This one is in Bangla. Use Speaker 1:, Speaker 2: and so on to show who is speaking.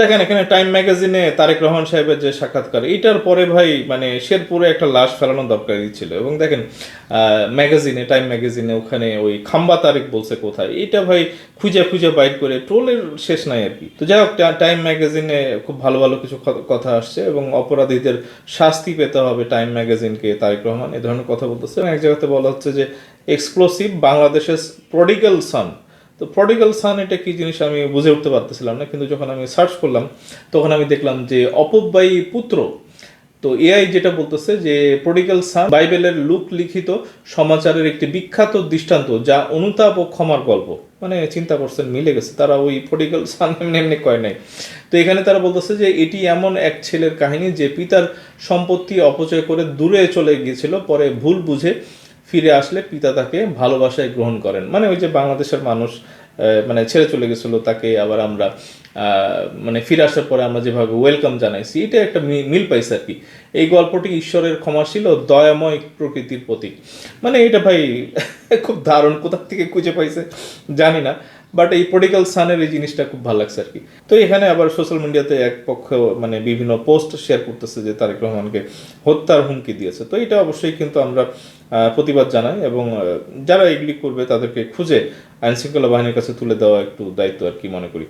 Speaker 1: দেখেন, এখানে টাইম ম্যাগাজিনে তারেক রহমান সাহেবের যে সাক্ষাৎকার, এটার পরে ভাই মানে শেরপুরে একটা লাশ ফেলানো দরকার ছিল। এবং দেখেন ম্যাগাজিনে টাইম ম্যাগাজিনে ওখানে ওই খাম্বা তারেক বলছে কোথায়, এটা ভাই খুঁজে খুঁজে বাইট করে ট্রোলের শেষ নাই আর কি। তো যাই হোক টাইম ম্যাগাজিনে খুব ভালো ভালো কিছু কথা আসছে এবং অপরাধীদের শাস্তি পেতে হবে টাইম ম্যাগাজিনকে তারেক রহমান। এ ধরনের কথা বলতেছে। এক জায়গাতে বলা হচ্ছে যে এক্সক্লুসিভ বাংলাদেশের প্রডিগাল সান তো প্রডিগাল সান এটা কি জিনিস আমি বুঝে উঠতে পারতেছিলাম না, কিন্তু যখন আমি সার্চ করলাম, তখন আমি দেখলাম যে অপব্যয়ী পুত্র, তো এআই যেটা বলতেছে যে প্রডিগাল সান বাইবেলের লুক লিখিত সমাচারের একটি বিখ্যাত দৃষ্টান্ত, যা অনুতাপ ও ক্ষমার গল্প। মানে চিন্তা করছেন, মিলে গেছে, তারা ওই প্রডিগাল সান এমনি এমনি কয় নাই। তো এখানে তারা বলতেছে যে এটি এমন এক ছেলের কাহিনী যে পিতার সম্পত্তি অপচয় করে দূরে চলে গিয়েছিল, পরে ভুল বুঝে ফিরে আসলে পিতা তাকে ভালোবাসায় গ্রহণ করেন। মানে ওই যে বাংলাদেশের মানুষ মানে ছেড়ে চলে গেছিল তাকে, আবার আমরা মানে ফিরে আসার পরে আমরা যেভাবে ওয়েলকাম জানাইছি এটা একটা মিল পাইছে আর কি। এই গল্পটি ঈশ্বরের ক্ষমাশীল ও দয়াময় প্রকৃতির প্রতীক। মানে এটা ভাই খুব দারুণ, কোথা থেকে খুঁজে পাইছে জানি না বাট এই পলিটিক্যাল সানের এই জিনিসটা খুব ভালো লাগছে আর কি তো এখানে আবার সোশ্যাল মিডিয়াতে এক পক্ষ মানে বিভিন্ন পোস্ট শেয়ার করতেছে যে তারেক রহমানকে হত্যার হুমকি দিয়েছে। তো এটা অবশ্যই কিন্তু আমরা প্রতিবাদ জানাই এবং যারা এগুলি করবে তাদেরকে খুঁজে আইনশৃঙ্খলা বাহিনীর কাছে তুলে দেওয়া একটু দায়িত্ব আর কি মনে করি।